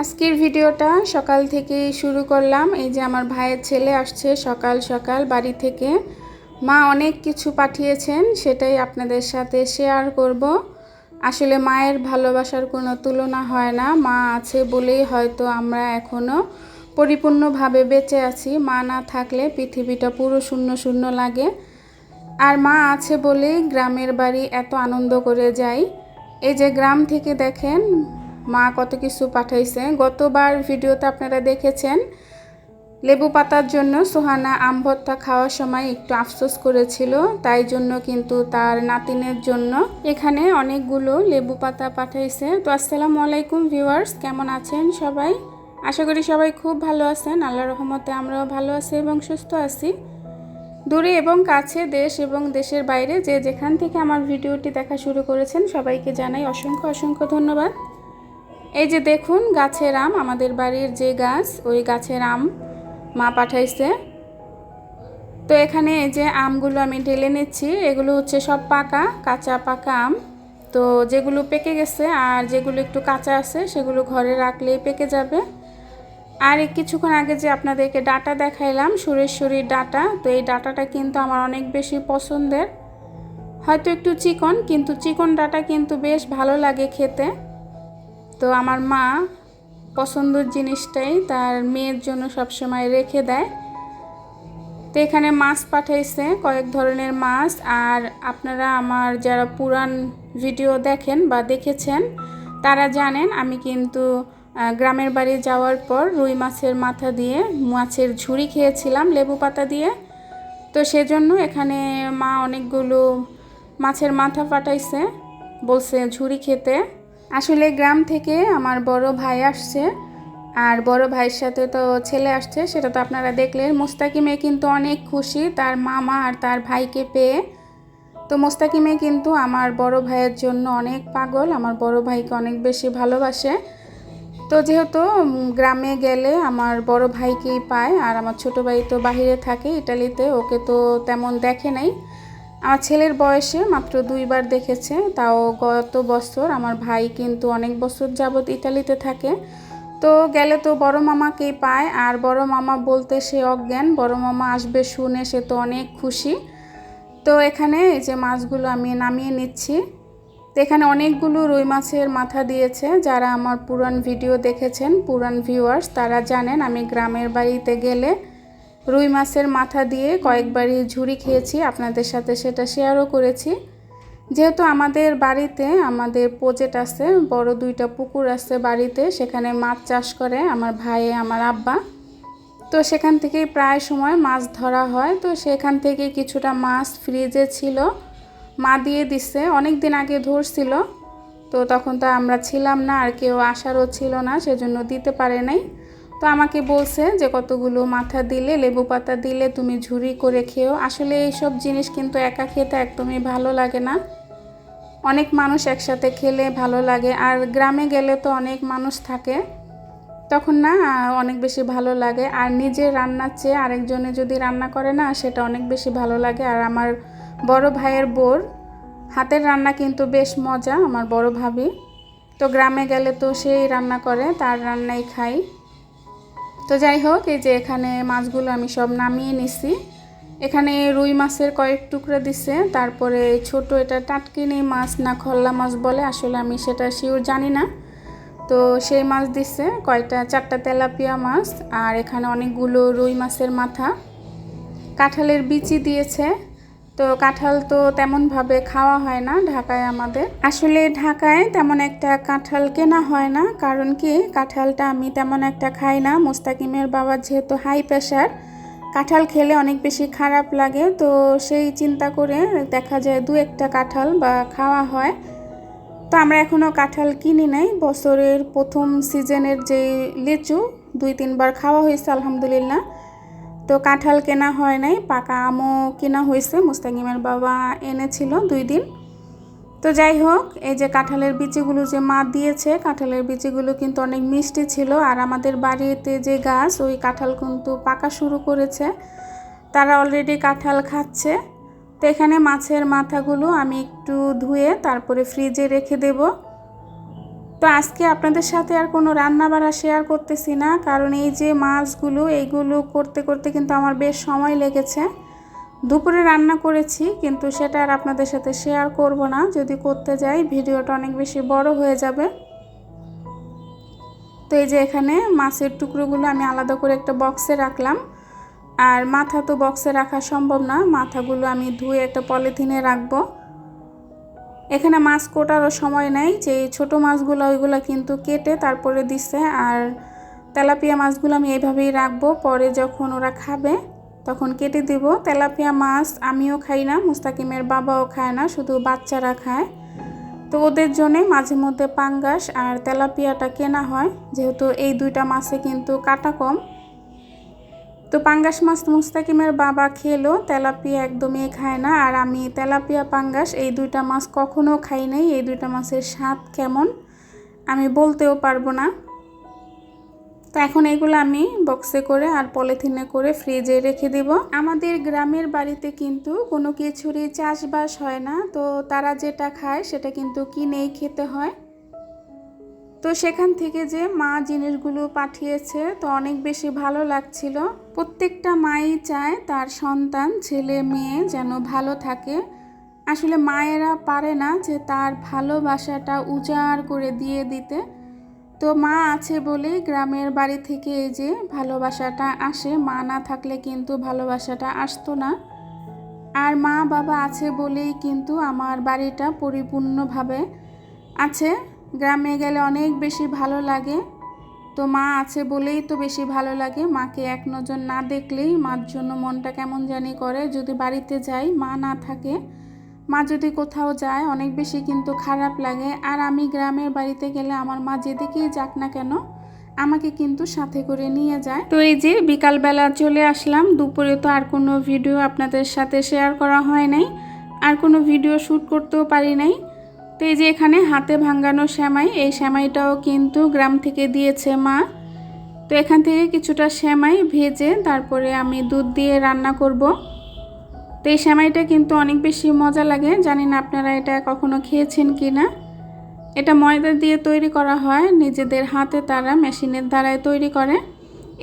আজকের ভিডিওটা সকাল থেকে শুরু করলাম। এই যে আমার ভাইয়ের ছেলে আসছে সকাল সকাল বাড়ি থেকে। মা অনেক কিছু পাঠিয়েছেন, সেটাই আপনাদের সাথে শেয়ার করব। আসলে মায়ের ভালোবাসার কোনো তুলনা হয় না। মা আছে বলেই হয়তো আমরা এখনও পরিপূর্ণভাবে বেঁচে আছি। মা না থাকলে পৃথিবীটা পুরো শূন্য শূন্য লাগে। আর মা আছে বলেই গ্রামের বাড়ি এত আনন্দ করে যাই। এই যে গ্রাম থেকে দেখেন মা কত কিছু পাঠাইছে। গতবার ভিডিওতে আপনারা দেখেছেন, লেবু পাতার জন্য সোহানা আম ভর্তা খাওয়ার সময় একটু আফসোস করেছিল, তাই জন্য কিন্তু তার নাতিনের জন্য এখানে অনেকগুলো লেবু পাতা পাঠাইছে। তো আসসালামু আলাইকুম ভিউয়ার্স, কেমন আছেন সবাই? আশা করি সবাই খুব ভালো আছেন আল্লাহ রহমতে আমরাও ভালো আছি এবং সুস্থ আছি। দূরে এবং কাছে দেশ এবং দেশের বাইরে যে যেখান থেকে আমার ভিডিওটি দেখা শুরু করেছেন, সবাইকে জানাই অসংখ্য অসংখ্য ধন্যবাদ। এই যে দেখুন, গাছের আম, আমাদের বাড়ির যে গাছ, ওই গাছের আম মা পাঠাইছে। তো এখানে এই যে আমগুলো আমি ঢেলে নিচ্ছি, এগুলো হচ্ছে সব পাকা, কাঁচা পাকা আম। তো যেগুলো পেকে গেছে, আর যেগুলো একটু কাঁচা আছে, সেগুলো ঘরে রাখলেই পেকে যাবে। আর কিছুক্ষণ আগে যে আপনাদেরকে ডাটা দেখাইলাম, সুরেশ্বরীর ডাটা, তো এই ডাটাটা কিন্তু আমার অনেক বেশি পছন্দের। হয়তো একটু চিকন, কিন্তু চিকন ডাটা কিন্তু বেশ ভালো লাগে খেতে। তো আমার মা পছন্দের জিনিসটাই তার মেয়ের জন্য সবসময় রেখে দেয়। তো এখানে মাছ পাঠাইছে, কয়েক ধরনের মাছ। আর আপনারা আমার যারা পুরান ভিডিও দেখেন বা দেখেছেন, তারা জানেন আমি কিন্তু গ্রামের বাড়ি যাওয়ার পর রুই মাছের মাথা দিয়ে মাছের ঝুড়ি খেয়েছিলাম, লেবু পাতা দিয়ে। তো সেজন্য এখানে মা অনেকগুলো মাছের মাথা পাঠাইছে, বলছে ঝুড়ি খেতে। আসলে গ্রাম থেকে আমার বড় ভাই আসছে, আর বড় ভাইয়ের সাথে তো ছেলে আসছে, সেটা তো আপনারা দেখলেন। মোস্তাকিমে কিন্তু অনেক খুশি, তার মামা আর তার ভাইকে পেয়ে। তো মোস্তাকিমে কিন্তু আমার বড় ভাইয়ের জন্য অনেক পাগল, আমার বড় ভাইকে অনেক বেশি ভালোবাসে। তো যেহেতু গ্রামে গেলে আমার বড় ভাইকেই পায়, আর আমার ছোট ভাই তো বাহিরে থাকে ইটালিতে, ওকে তো তেমন দেখে নাই। আমার ছেলের বয়সে মাত্র দুইবার দেখেছে, তাও গত বছর। আমার ভাই কিন্তু অনেক বছর যাবৎ ইতালিতে থাকে। তো গেলে তো বড় মামাকেই পায়, আর বড় মামা বলতে সে অজ্ঞান। বড় মামা আসবে শুনে সে তো অনেক খুশি। তো এখানে এই যে মাছগুলো আমি নামিয়ে নিচ্ছি। তো এখানে অনেকগুলো রুই মাছের মাথা দিয়েছে যারা আমার পুরান ভিডিও দেখেছেন, পুরান ভিউয়ার্স তারা জানেন আমি গ্রামের বাড়িতে গেলে রুই মাছের মাথা দিয়ে কয়েকবারই ঝুড়ি খেয়েছি, আপনাদের সাথে সেটা শেয়ারও করেছি। যেহেতু আমাদের বাড়িতে, আমাদের প্রজেক্ট আছে, বড় দুইটা পুকুর আছে বাড়িতে, সেখানে মাছ চাষ করে আমার ভাই, আমার আব্বা। তো সেখান থেকেই প্রায় সময় মাছ ধরা হয়। তো সেখান থেকে কিছুটা মাছ ফ্রিজে ছিল। মা দিয়ে দিচ্ছে অনেক দিন আগে ধরছিল। তো তখন তো আমরা ছিলাম না, আর কেউ আসারও ছিল না, সেজন্য দিতে পারে নাই। তো আমাকে বলছে যে কতগুলো মাথা দিলে, লেবু পাতা দিলে তুমি ঝুরি করে খেও। আসলে এইসব জিনিস কিন্তু একা খেতে একদমই ভালো লাগে না। অনেক মানুষ একসাথে খেলে ভালো লাগে। আর গ্রামে গেলে তো অনেক মানুষ থাকে, তখন না অনেক বেশি ভালো লাগে। আর নিজে রান্নার চেয়ে আরেকজনে যদি রান্না করে না, সেটা অনেক বেশি ভালো লাগে। আর আমার বড় ভাইয়ের বোর হাতের রান্না কিন্তু বেশ মজা, আমার বড় ভাবি। তো গ্রামে গেলে তো সেই রান্না করে, তার রান্নাই খাই। তো যাই হোক, এই যে এখানে মাছগুলো আমি সব নামিয়ে নিছি। এখানে রুই মাছের কয়েক টুকরা দিছে। তারপরে ছোট এটা টাটকিনি মাছ না খল্লা মাছ বলে, আসলে আমি সেটা শিওর জানি না। তো সেই মাছ দিছে, কয়টা? চারটা তেলাপিয়া মাছ, আর এখানে অনেকগুলো রুই মাছের মাথা। কাঁঠালের বিচি দিয়েছে। তো কাঁঠাল তো তেমনভাবে খাওয়া হয় না ঢাকায় আমাদের। আসলে ঢাকায় তেমন একটা কাঁঠাল কেনা হয় না, কারণ কি কাঁঠালটা আমি তেমন একটা খাই না। মোস্তাকিমের বাবার যেহেতু হাই প্রেশার কাঁঠাল খেলে অনেক বেশি খারাপ লাগে। তো সেই চিন্তা করে দেখা যায় দু একটা কাঁঠাল বা খাওয়া হয়। তো আমরা এখনও কাঁঠাল কিনি নাই। বছরের প্রথম সিজনের যে লিচু, দুই তিনবার খাওয়া হয়েছে আলহামদুলিল্লাহ। তো কাঁঠাল কেনা হয় নাই, পাকা আমও কেনা হয়েছে মুস্তাকিমের বাবা এনেছিল দুই দিন। তো যাই হোক, এই যে কাঁঠালের বিচিগুলো যে মা দিয়েছে, কাঁঠালের বিচিগুলো কিন্তু অনেক মিষ্টি ছিল। আর আমাদের বাড়িতে যে গাছ, ওই কাঁঠাল কিন্তু পাকা শুরু করেছে। তারা অলরেডি কাঁঠাল খাচ্ছে। তো এখানে মাছের মাথাগুলো আমি একটু ধুয়ে তারপরে ফ্রিজে রেখে দেব। তো আজকে আপনাদের সাথে আর কোনো রান্না বাড়া শেয়ার করতেছি না, কারণ এই যে মাছগুলো, এইগুলো করতে করতে কিন্তু আমার বেশ সময় লেগেছে। দুপুরে রান্না করেছি, কিন্তু সেটা আর আপনাদের সাথে শেয়ার করব না। যদি করতে যাই, ভিডিওটা অনেক বেশি বড় হয়ে যাবে। তো এই যে এখানে মাছের টুকরোগুলো আমি আলাদা করে একটা বক্সে রাখলাম। আর মাথা তো বক্সে রাখা সম্ভব না, মাথাগুলো আমি ধুয়ে একটা পলিথিনে রাখব। এখানে মাছ কোটারও সময় নেই, যে ছোট মাছগুলো ওইগুলো কিন্তু কেটে তারপরে দিচ্ছে আর তেলাপিয়া মাছগুলো আমি এইভাবেই রাখব, পরে যখন ওরা খাবে তখন কেটে দিব। তেলাপিয়া মাছ আমিও খাই না, মুস্তাকিমের বাবাও খায় না, শুধু বাচ্চারা খায়। তো ওদের জন্যে মাঝে মধ্যে পাঙ্গাস আর তেলাপিয়াটা কেনা হয়, যেহেতু এই দুইটা মাছে কিন্তু কাটা কম। তো পাঙ্গাস মাছ মুস্তাকিমের বাবা খেলো, তেলাপিয়া একদমই খায় না। আর আমি তেলাপিয়া, পাঙ্গাস, এই দুইটা মাছ কখনো খাই নাই। এই দুইটা মাছের স্বাদ কেমন আমি বলতেও পারব না। তো এখন এগুলো আমি বক্সে করে আর পলিথিনে করে ফ্রিজে রেখে দিব। আমাদের গ্রামের বাড়িতে কিন্তু কোনো কিছুরই চাষবাস হয় না। তো তারা যেটা খায় সেটা কিন্তু কিনেই খেতে হয়। তো সেখান থেকে যে মা জিনিসগুলো পাঠিয়েছে, তো অনেক বেশি ভালো লাগছিল। প্রত্যেকটা মাই চায় তার সন্তান, ছেলে, মেয়ে যেন ভালো থাকে। আসলে মায়েরা পারে না যে তার ভালোবাসাটা উজাড় করে দিয়ে দিতে। তো মা আছে বলে গ্রামের বাড়ি থেকে এই যে ভালোবাসাটা আসে, মা না থাকলে কিন্তু ভালোবাসাটা আসতো না। আর মা বাবা আছে বলেই কিন্তু আমার বাড়িটা পরিপূর্ণভাবে আছে। গ্রামে গেলে অনেক বেশি ভালো লাগে। তো মা আছে বলেই তো বেশি ভালো লাগে। মাকে এক নজর না দেখলেই মার জন্য মনটা কেমন জানি করে। যদি বাড়িতে যাই, মা না থাকে, মা যদি কোথাও যায়, অনেক বেশি কিন্তু খারাপ লাগে। আর আমি গ্রামের বাড়িতে গেলে আমার মা যেদিকেই যাক না কেন, আমাকে কিন্তু সাথে করে নিয়ে যায়। তো এই যে বিকালবেলা চলে আসলাম। দুপুরে তো আর কোনো ভিডিও আপনাদের সাথে শেয়ার করা হয় নাই। আর কোনো ভিডিও শ্যুট করতেও পারি নাই। তো এই যে এখানে হাতে ভাঙ্গানো শ্যামাই, এই শ্যামাইটাও কিন্তু গ্রাম থেকে দিয়েছে মা। তো এখান থেকে কিছুটা শ্যামাই ভেজে তারপরে আমি দুধ দিয়ে রান্না করব। তো এই শ্যামাইটা কিন্তু অনেক বেশি মজা লাগে, জানি না আপনারা এটা কখনো খেয়েছেন কি না এটা ময়দা দিয়ে তৈরি করা হয়, নিজেদের হাতে তারা মেশিনের দ্বারায় তৈরি করে।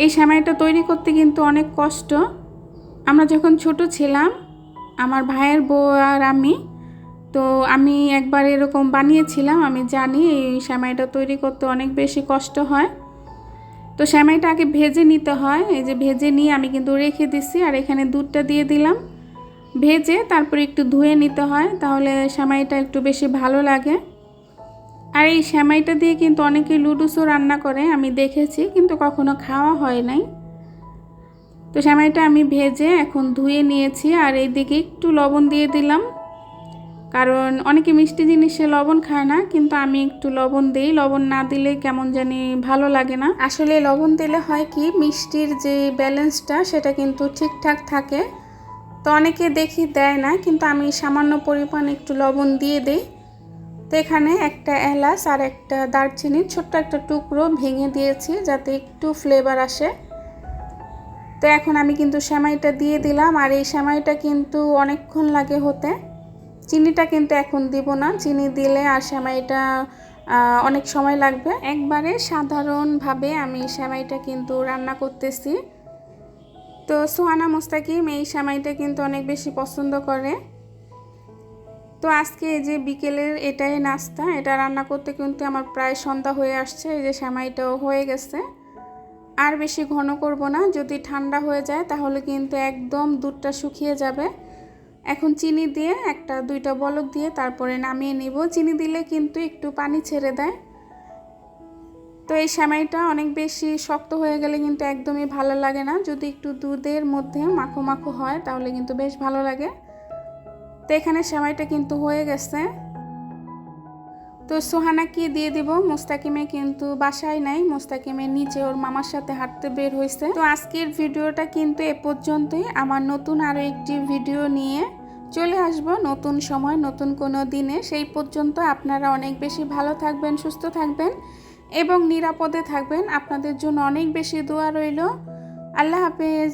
এই শ্যামাইটা তৈরি করতে কিন্তু অনেক কষ্ট। আমরা যখন ছোট ছিলাম, আমার ভাইয়ের বউ আর আমি তো আমি একবার এরকম বানিয়েছিলাম, আমি জানি এই শ্যামাইটা তৈরি করতে অনেক বেশি কষ্ট হয়। তো শ্যামাইটা আগে ভেজে নিতে হয়, এই যে ভেজে নিয়ে আমি কিন্তু রেখে দিছি আর এখানে দুধটা দিয়ে দিলাম। ভেজে তারপরে একটু ধুয়ে নিতে হয়, তাহলে শ্যামাইটা একটু বেশি ভালো লাগে। আর এই শ্যামাইটা দিয়ে কিন্তু অনেকে লুডুসও রান্না করে, আমি দেখেছি, কিন্তু কখনো খাওয়া হয় নাই। তো শ্যামাইটা আমি ভেজে এখন ধুয়ে নিয়েছি আর এইদিকে একটু লবণ দিয়ে দিলাম। কারণ অনেকে মিষ্টি জিনিসে লবণ খায় না, কিন্তু আমি একটু লবণ দিই। লবণ না দিলে কেমন জানি ভালো লাগে না। আসলে লবণ দিলে হয় কি, মিষ্টির যে ব্যালেন্সটা সেটা কিন্তু ঠিকঠাক থাকে। তো অনেকে দেখি দেয় না, কিন্তু আমি সামান্য পরিমাণ একটু লবণ দিয়ে দিই। তো এখানে একটা এলাচ আর একটা দারচিনি, ছোট্ট একটা টুকরো ভেঙে দিয়েছি যাতে একটু ফ্লেভার আসে। তো এখন আমি কিন্তু সেমাইটা দিয়ে দিলাম, আর এই সেমাইটা কিন্তু অনেকক্ষণ লাগে হতে। চিনিটা কিন্তু এখন দিব না। চিনি দিলে আর সেমাইটা অনেক সময় লাগবে। একবারে সাধারণভাবে আমি সেমাইটা কিন্তু রান্না করতেছি। তো সোহানা মোস্তাকিম এই সেমাইটা কিন্তু অনেক বেশি পছন্দ করে। তো আজকে এই যে বিকেলের এটাই নাস্তা, এটা রান্না করতে কিন্তু আমার প্রায় সন্ধ্যা হয়ে আসছে, এই যে সেমাইটাও হয়ে গেছে। আর বেশি ঘন করব না, যদি ঠান্ডা হয়ে যায় তাহলে কিন্তু একদম দুধটা শুকিয়ে যাবে। এখন চিনি দিয়ে একটা, দুইটা বলক দিয়ে তারপরে নামিয়ে নিব। চিনি দিলে কিন্তু একটু পানি ছেড়ে দেয়। তো এই সেমাইটা অনেক বেশি শক্ত হয়ে গেলে কিন্তু একদমই ভালো লাগে না। যদি একটু দুধের মধ্যে মাখো মাখো হয়, তাহলে কিন্তু বেশ ভালো লাগে। তো এখানে সেমাইটা কিন্তু হয়ে গেছে। তো সোহানাকে দিয়ে দিব। মোস্তাকিমে কিন্তু বাসায় নাই। মোস্তাকিমের নিচে ওর মামার সাথে হাঁটতে বের হয়েছে তো আজকের ভিডিওটা কিন্তু এ পর্যন্তই। আমার নতুন আরও একটি ভিডিও নিয়ে চলে আসব। নতুন সময়, নতুন কোনো দিনে। সেই পর্যন্ত আপনারা অনেক বেশি ভালো থাকবেন, সুস্থ থাকবেন এবং নিরাপদে থাকবেন। আপনাদের জন্য অনেক বেশি দোয়া রইল। আল্লাহ হাফেজ।